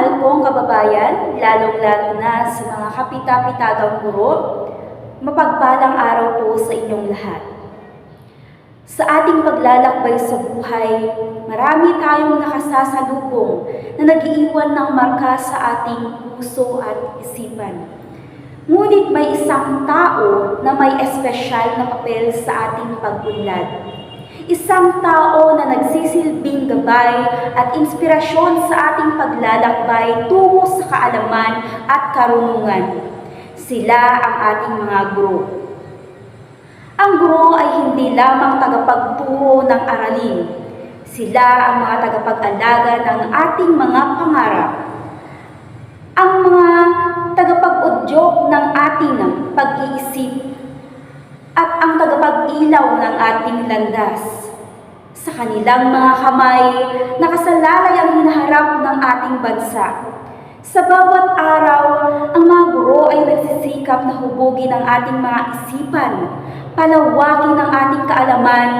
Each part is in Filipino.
mahal kong kababayan, lalong-lalo na sa mga kapita-pitagang guro, mapagpalang araw po sa inyong lahat. Sa ating paglalakbay sa buhay, marami tayong nakasasalubong na nag-iiwan ng marka sa ating puso at isipan. Ngunit may isang tao na may espesyal na papel sa ating pag-unlad. Isang tao na nagsisilbing gabay at inspirasyon sa ating paglalakbay tungo sa kaalaman at karunungan. Sila ang ating mga guro. Ang guro ay hindi lamang tagapagturo ng aralin. Sila ang mga tagapag-alaga ng ating mga pangarap. Ang mga tagapag-udyok ng ating pag-iisip at ang tagapag-ilaw ng ating landas. Sa kanilang mga kamay, nakasalalay ang hinaharap ng ating bansa. Sa bawat araw, ang mga guro ay nagsisikap na hubugin ang ating mga isipan, palawakin ang ating kaalaman,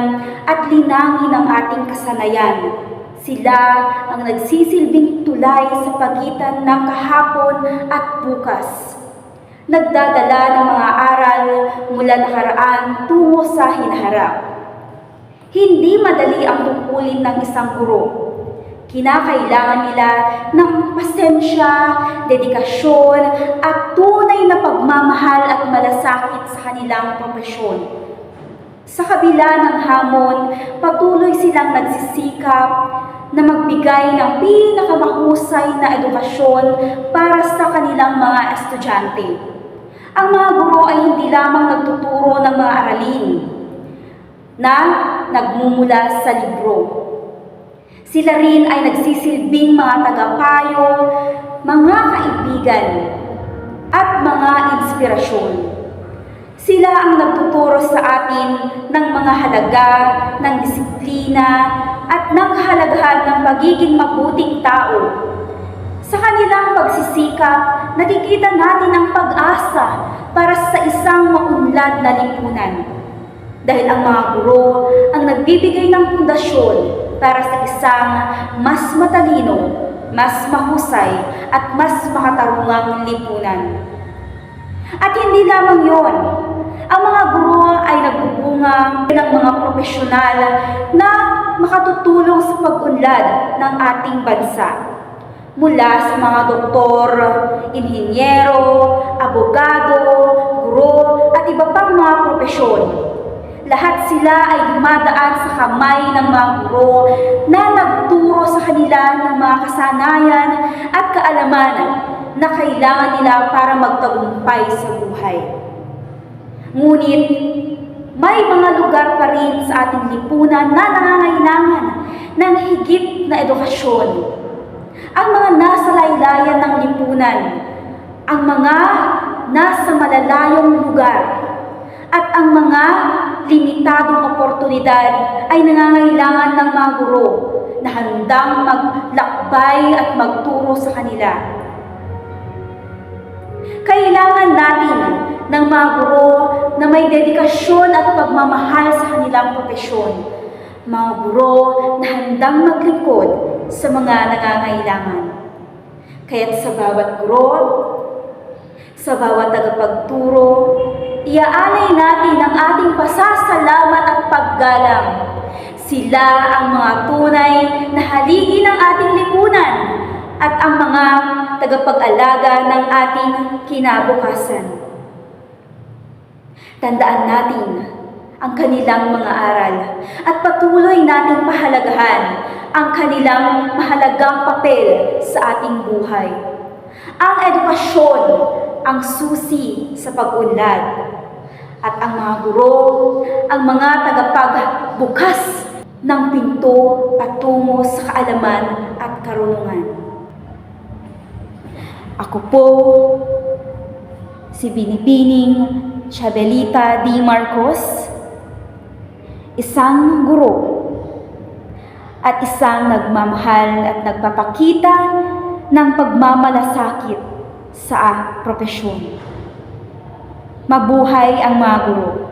at linangin ang ating kasanayan. Sila ang nagsisilbing tulay sa pagitan ng kahapon at bukas nagdadala ng mga aral mula nakaraan tungo sa hinaharap. Hindi madali ang tungkulin ng isang guro. Kinakailangan nila ng pasensya, dedikasyon, at tunay na pagmamahal at malasakit sa kanilang propesyon. Sa kabila ng hamon, patuloy silang nagsisikap na magbigay ng pinakamahusay na edukasyon para estudyante. Ang mga guro ay hindi lamang nagtuturo ng mga aralin na nagmumula sa libro. Sila rin ay nagsisilbing mga tagapayo, mga kaibigan, at mga inspirasyon. Sila ang nagtuturo sa atin ng mga halaga, ng disiplina, at ng kahalagahan ng pagiging mabuting tao sa kanilang pagsisikap, nakikita natin ang pag-asa para sa isang maunlad na lipunan. Dahil ang mga guro ang nagbibigay ng pundasyon para sa isang mas matalino, mas mahusay, at mas makatarungang lipunan. At hindi lamang yon, ang mga guro ay nagbubunga ng mga profesional na makatutulong sa pag-unlad ng ating bansa mula sa mga doktor, inhinyero, abogado, guro, at iba pang mga propesyon. Lahat sila ay dumadaan sa kamay ng mga guro na nagturo sa kanila ng mga kasanayan at kaalaman na kailangan nila para magtagumpay sa buhay. Ngunit, may mga lugar pa rin sa ating lipunan na nangangailangan ng higit na edukasyon ang mga nasa laylayan ng lipunan, ang mga nasa malalayong lugar, at ang mga limitadong oportunidad ay nangangailangan ng mga guro na handang maglakbay at magturo sa kanila. Kailangan natin ng mga guro na may dedikasyon at pagmamahal sa kanilang propesyon. Mga guro na handang maglingkod sa mga nangangailangan. Kaya't sa bawat guro, sa bawat tagapagturo, iaalay natin ang ating pasasalamat at paggalang. Sila ang mga tunay na haligi ng ating lipunan at ang mga tagapag-alaga ng ating kinabukasan. Tandaan natin ang kanilang mga aral at patuloy nating pahalagahan ang kanilang mahalagang papel sa ating buhay. Ang edukasyon ang susi sa pag-unlad at ang mga guro ang mga tagapagbukas ng pinto patungo sa kaalaman at karunungan. Ako po si Binibining Chabelita D. Marcos, isang guro at isang nagmamahal at nagpapakita ng pagmamalasakit sa profesyon. Mabuhay ang mga guro.